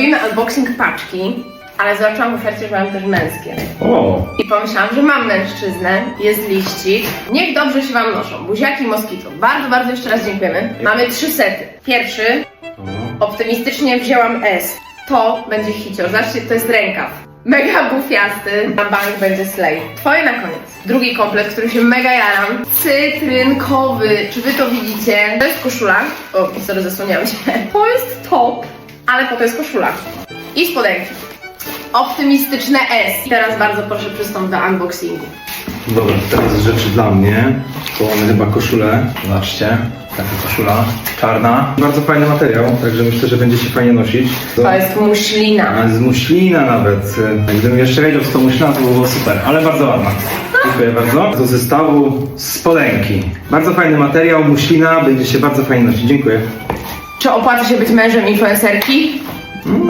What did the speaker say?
Robimy unboxing paczki, ale zobaczyłam w ofercie, że mam też męskie. O, I pomyślałam, że mam mężczyznę, jest liścik. Niech dobrze się wam noszą. Buziaki i moskito. Bardzo, bardzo jeszcze raz dziękujemy. Mamy trzy sety. Pierwszy, optymistycznie wzięłam S. To będzie hicio. Zobaczcie, to jest rękaw. Mega bufiasty, na bank będzie slay. Twoje na koniec. Drugi komplet, który się mega jaram. Cytrynkowy. Czy wy to widzicie? To jest koszula. O, sorry, zasłoniłam się. To jest top, ale po to jest koszula. I spodenki. Optymistyczne S. I teraz bardzo proszę przystąp do unboxingu. dobra, teraz rzeczy dla mnie. To mamy chyba koszulę. Zobaczcie, taka koszula czarna. Bardzo fajny materiał, także myślę, że będzie się fajnie nosić. To jest muślina. A, z muślina nawet. Gdybym jeszcze wiedział, co to muślina, to by było super, ale bardzo ładna. Dziękuję bardzo. Do zestawu spodenki. Bardzo fajny materiał, muślina, będzie się bardzo fajnie nosić. Dziękuję. Czy opłaca się być mężem influencerki?